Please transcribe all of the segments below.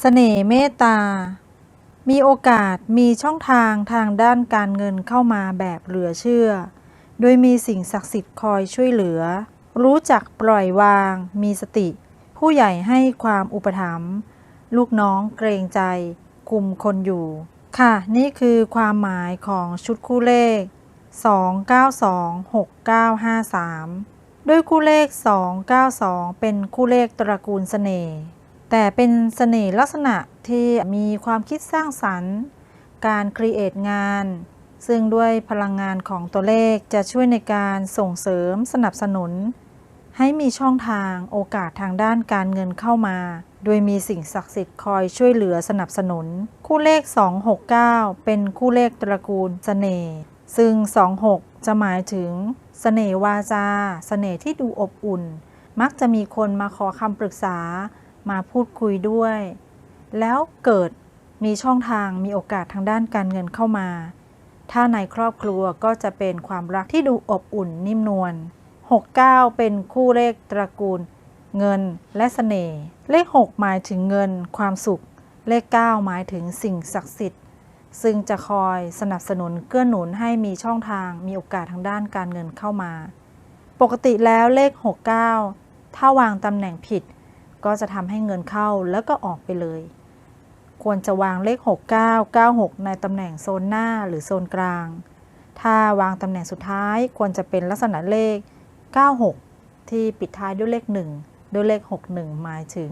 เสน่ห์เมตตา มีโอกาสมีช่องทางทางด้านการเงินเข้ามาแบบเหลือเชื่อ โดยมีสิ่งศักดิ์สิทธิ์คอยช่วยเหลือ รู้จักปล่อยวาง มีสติ ผู้ใหญ่ให้ความอุปถัมภ์ ลูกน้องเกรงใจคุมคนอยู่ ค่ะ นี่คือความหมายของชุดคู่เลข 2926953 ด้วยคู่เลข 292 เป็นคู่เลขตระกูลเสน่ห์ แต่เป็นเสน่ห์ลักษณะที่มีความคิดสร้างสรรค์ การครีเอทงาน ซึ่งด้วยพลังงานของตัวเลขจะช่วยในการส่งเสริมสนับสนุน ให้มีช่องทางโอกาสทางด้านการเงินเข้ามา โดยมีสิ่งศักดิ์สิทธิ์คอยช่วยเหลือสนับสนุน คู่เลข 269 เป็นคู่เลขตระกูลเสน่ห์ซึ่ง 26 จะหมายถึงเสน่ห์วาจาเสน่ห์ที่ดูอบอุ่น มักจะมีคนมาขอคำปรึกษา มาพูดคุยด้วย แล้วเกิดมีช่องทางมีโอกาสทางด้านการเงินเข้ามา ถ้าในครอบครัวก็จะเป็นความรักที่ดูอบอุ่นนิ่มนวล69 เป็นคู่เลขตระกูล เงินและเสน่ห์ เลข 6 หมายถึงเงิน ความสุข เลข 9 หมายถึงสิ่งศักดิ์สิทธิ์ ซึ่งจะคอยสนับสนุนเกื้อหนุนให้มีช่องทางมีโอกาสทางด้านการเงินเข้ามา ปกติแล้วเลข 69 ถ้าวางตำแหน่งผิด ก็จะทำให้เงินเข้าแล้วก็ออกไปเลย ควรจะวางเลข 69 96 ในตำแหน่งโซนหน้าหรือโซนกลาง ถ้าวางตำแหน่งสุดท้ายควรจะเป็นลักษณะเลข 96 ที่ปิดท้ายด้วยเลข 1 ด้วยเลข 61 หมายถึง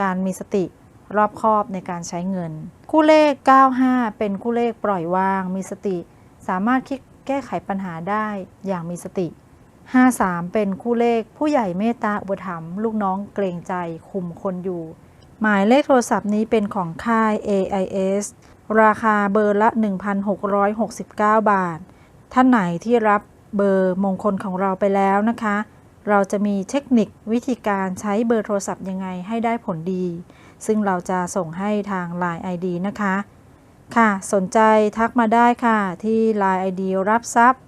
การมีสติรอบคอบในการใช้เงิน คู่เลข 95 เป็นคู่เลขปล่อยวาง มีสติ สามารถคิดแก้ไขปัญหาได้อย่างมีสติ 53 เป็นคู่เลขผู้ใหญ่เมตตาอุปถัมภ์ลูกน้องเกรงใจคุมคนอยู่ หมายเลขโทรศัพท์นี้เป็นของค่าย AIS ราคาเบอร์ละ 1,669 บาท ท่านไหนที่รับเบอร์มงคลของเราไปแล้วนะคะ เราจะมีเทคนิควิธีการใช้เบอร์โทรศัพท์ยังไงให้ได้ผลดี ซึ่งเราจะส่งให้ทาง Line ID นะคะ ค่ะ สนใจทักมาได้ค่ะที่ Line ID รับทรัพย์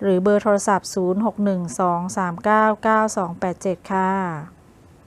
หรือเบอร์โทรศัพท์ 0612399287 ค่ะ